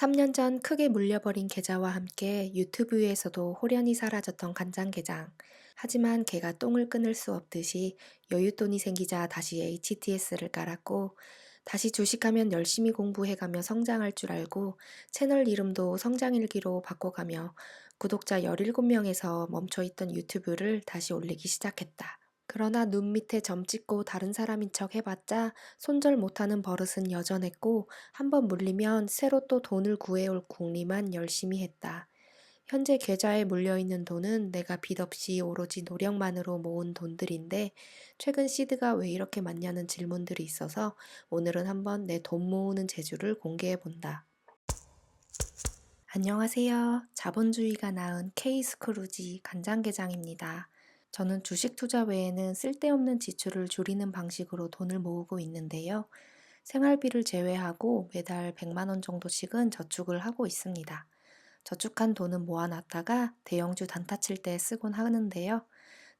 3년 전 크게 물려버린 계좌와 함께 유튜브에서도 호련히 사라졌던 간장게장. 하지만 걔가 똥을 끊을 수 없듯이 여윳돈이 생기자 다시 HTS를 깔았고, 다시 주식하면 열심히 공부해가며 성장할 줄 알고 채널 이름도 성장일기로 바꿔가며 구독자 17명에서 멈춰있던 유튜브를 다시 올리기 시작했다. 그러나 눈 밑에 점 찍고 다른 사람인 척 해봤자 손절 못하는 버릇은 여전했고 한번 물리면 새로 또 돈을 구해올 궁리만 열심히 했다. 현재 계좌에 물려있는 돈은 내가 빚 없이 오로지 노력만으로 모은 돈들인데 최근 시드가 왜 이렇게 많냐는 질문들이 있어서 오늘은 한번 내 돈 모으는 재주를 공개해 본다. 안녕하세요. 자본주의가 낳은 K스크루지 간장게장입니다. 저는 주식 투자 외에는 쓸데없는 지출을 줄이는 방식으로 돈을 모으고 있는데요. 생활비를 제외하고 매달 100만 원 정도씩은 저축을 하고 있습니다. 저축한 돈은 모아놨다가 대형주 단타 칠 때 쓰곤 하는데요.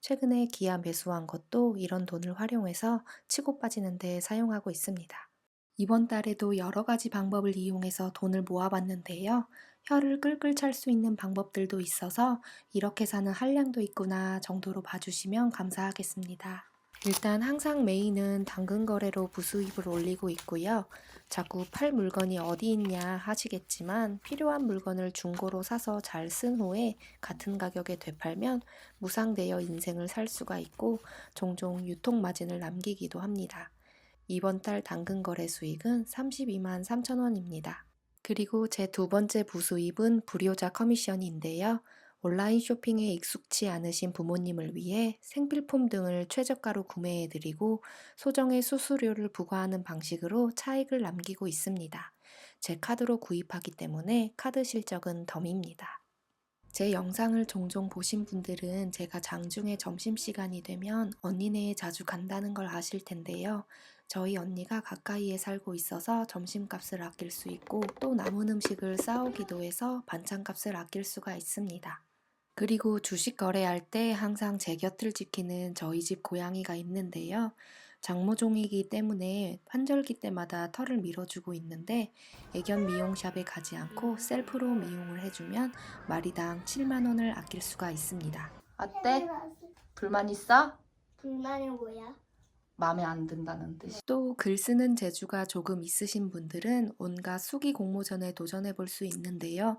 최근에 기아 매수한 것도 이런 돈을 활용해서 치고 빠지는 데 사용하고 있습니다. 이번 달에도 여러 가지 방법을 이용해서 돈을 모아봤는데요. 혀를 끌끌 찰 수 있는 방법들도 있어서 이렇게 사는 한량도 있구나 정도로 봐주시면 감사하겠습니다. 일단 항상 메인은 당근 거래로 부수입을 올리고 있고요. 자꾸 팔 물건이 어디 있냐 하시겠지만 필요한 물건을 중고로 사서 잘 쓴 후에 같은 가격에 되팔면 무상되어 인생을 살 수가 있고 종종 유통 마진을 남기기도 합니다. 이번 달 당근 거래 수익은 32만 3천 원입니다. 그리고 제 두 번째 부수입은 불효자 커미션인데요. 온라인 쇼핑에 익숙치 않으신 부모님을 위해 생필품 등을 최저가로 구매해드리고 소정의 수수료를 부과하는 방식으로 차익을 남기고 있습니다. 제 카드로 구입하기 때문에 카드 실적은 덤입니다. 제 영상을 종종 보신 분들은 제가 장중에 점심시간이 되면 언니네에 자주 간다는 걸 아실 텐데요. 저희 언니가 가까이에 살고 있어서 점심값을 아낄 수 있고 또 남은 음식을 싸오기도 해서 반찬값을 아낄 수가 있습니다. 그리고 주식 거래할 때 항상 제 곁을 지키는 저희 집 고양이가 있는데요. 장모종이기 때문에 환절기 때마다 털을 밀어주고 있는데 애견 미용샵에 가지 않고 셀프로 미용을 해주면 마리당 7만원을 아낄 수가 있습니다. 어때? 불만 있어? 불만이 뭐야? 마음에 안 든다는 뜻이. 또 글 쓰는 재주가 조금 있으신 분들은 온갖 수기 공모전에 도전해 볼 수 있는데요.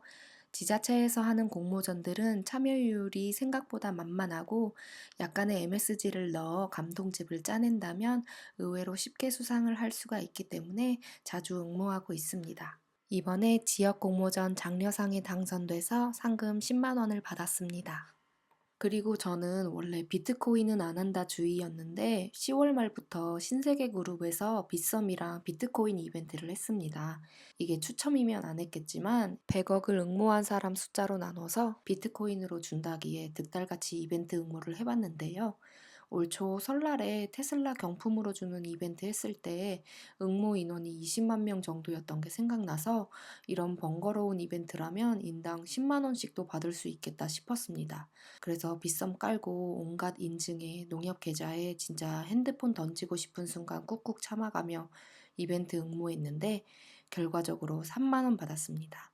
지자체에서 하는 공모전들은 참여율이 생각보다 만만하고 약간의 MSG를 넣어 감동집을 짜낸다면 의외로 쉽게 수상을 할 수가 있기 때문에 자주 응모하고 있습니다. 이번에 지역 공모전 장려상에 당선돼서 상금 10만 원을 받았습니다. 그리고 저는 원래 비트코인은 안 한다 주의였는데 10월 말부터 신세계 그룹에서 빗썸이랑 비트코인 이벤트를 했습니다. 이게 추첨이면 안 했겠지만 100억을 응모한 사람 숫자로 나눠서 비트코인으로 준다기에 득달같이 이벤트 응모를 해봤는데요. 올 초 설날에 테슬라 경품으로 주는 이벤트 했을 때 응모 인원이 20만 명 정도였던 게 생각나서 이런 번거로운 이벤트라면 인당 10만 원씩도 받을 수 있겠다 싶었습니다. 그래서 빗썸 깔고 온갖 인증에 농협 계좌에 진짜 핸드폰 던지고 싶은 순간 꾹꾹 참아가며 이벤트 응모했는데 결과적으로 3만 원 받았습니다.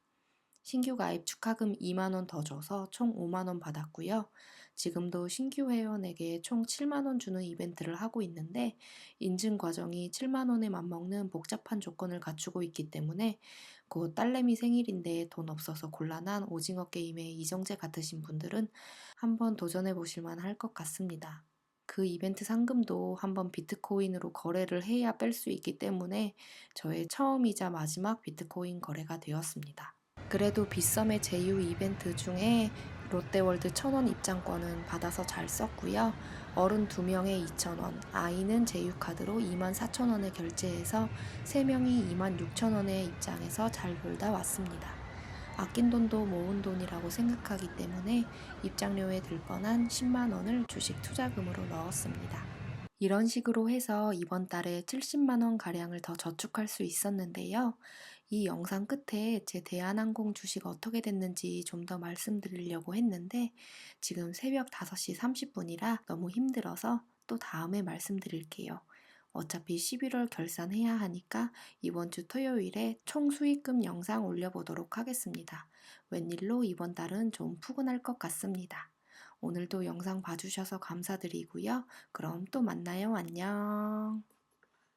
신규 가입 축하금 2만 원 더 줘서 총 5만 원 받았고요. 지금도 신규 회원에게 총 7만 원 주는 이벤트를 하고 있는데 인증 과정이 7만 원에 맞먹는 복잡한 조건을 갖추고 있기 때문에 곧 딸내미 생일인데 돈 없어서 곤란한 오징어 게임의 이정재 같으신 분들은 한번 도전해 보실만 할 것 같습니다. 그 이벤트 상금도 한번 비트코인으로 거래를 해야 뺄 수 있기 때문에 저의 처음이자 마지막 비트코인 거래가 되었습니다. 그래도 빗썸의 제휴 이벤트 중에 롯데월드 1000원 입장권은 받아서 잘 썼고요. 어른 2명에 2,000원, 아이는 제휴카드로 24,000원에 결제해서 3명이 26,000원에 입장해서 잘 놀다 왔습니다. 아낀 돈도 모은 돈이라고 생각하기 때문에 입장료에 들 뻔한 10만원을 주식 투자금으로 넣었습니다. 이런 식으로 해서 이번 달에 70만원 가량을 더 저축할 수 있었는데요. 이 영상 끝에 제 대한항공 주식 어떻게 됐는지 좀 더 말씀드리려고 했는데 지금 새벽 5시 30분이라 너무 힘들어서 또 다음에 말씀드릴게요. 어차피 11월 결산해야 하니까 이번 주 토요일에 총 수익금 영상 올려보도록 하겠습니다. 웬일로 이번 달은 좀 푸근할 것 같습니다. 오늘도 영상 봐주셔서 감사드리고요. 그럼 또 만나요. 안녕.